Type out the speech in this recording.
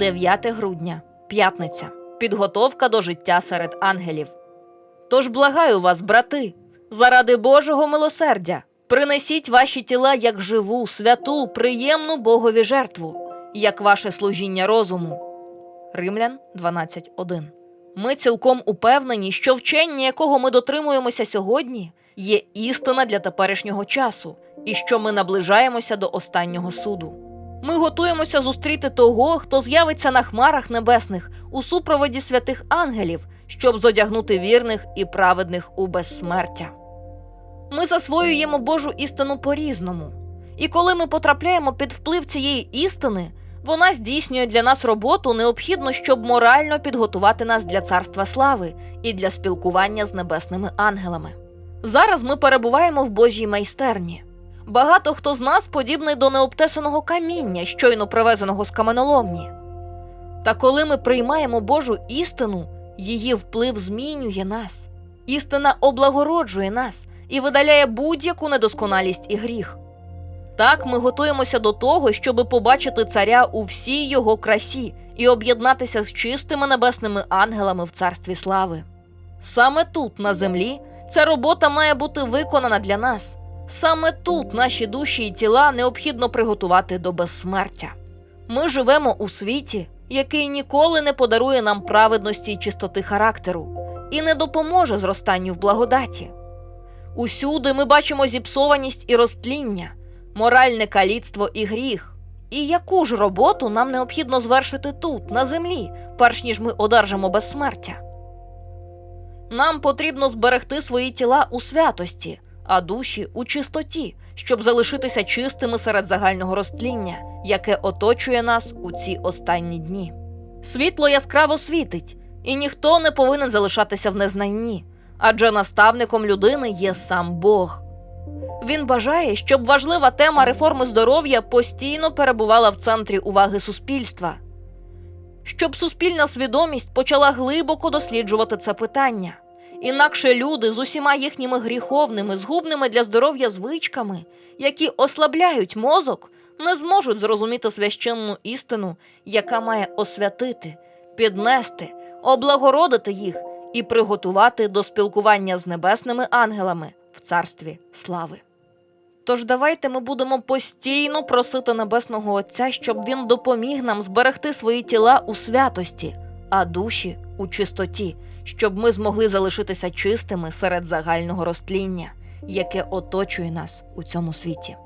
9 грудня, п'ятниця. Підготовка до життя серед ангелів. Тож благаю вас, брати, заради Божого милосердя, принесіть ваші тіла як живу, святу, приємну Богові жертву, як ваше служіння розуму. Римлян 12.1. Ми цілком упевнені, що вчення, якого ми дотримуємося сьогодні, є істина для теперішнього часу, і що ми наближаємося до останнього суду. Ми готуємося зустріти того, хто з'явиться на хмарах небесних у супроводі святих ангелів, щоб зодягнути вірних і праведних у безсмертя. Ми засвоюємо Божу істину по-різному. І коли ми потрапляємо під вплив цієї істини, вона здійснює для нас роботу, необхідну, щоб морально підготувати нас для царства слави і для спілкування з небесними ангелами. Зараз ми перебуваємо в Божій майстерні. Багато хто з нас подібний до необтесаного каміння, щойно привезеного з каменоломні. Та коли ми приймаємо Божу істину, її вплив змінює нас. Істина облагороджує нас і видаляє будь-яку недосконалість і гріх. Так ми готуємося до того, щоби побачити царя у всій його красі і об'єднатися з чистими небесними ангелами в царстві слави. Саме тут, на землі, ця робота має бути виконана для нас. Саме тут наші душі і тіла необхідно приготувати до безсмертя. Ми живемо у світі, який ніколи не подарує нам праведності й чистоти характеру і не допоможе зростанню в благодаті. Усюди ми бачимо зіпсованість і розтління, моральне каліцтво і гріх. І яку ж роботу нам необхідно звершити тут, на землі, перш ніж ми одержимо безсмертя? Нам потрібно зберегти свої тіла у святості, а душі у чистоті, щоб залишитися чистими серед загального розтління, яке оточує нас у ці останні дні. Світло яскраво світить, і ніхто не повинен залишатися в незнанні, адже наставником людини є сам Бог. Він бажає, щоб важлива тема реформи здоров'я постійно перебувала в центрі уваги суспільства, щоб суспільна свідомість почала глибоко досліджувати це питання. Інакше люди з усіма їхніми гріховними, згубними для здоров'я звичками, які ослабляють мозок, не зможуть зрозуміти священну істину, яка має освятити, піднести, облагородити їх і приготувати до спілкування з небесними ангелами в царстві слави. Тож давайте ми будемо постійно просити Небесного Отця, щоб він допоміг нам зберегти свої тіла у святості, а душі у чистоті, щоб ми змогли залишитися чистими серед загального розтління, яке оточує нас у цьому світі.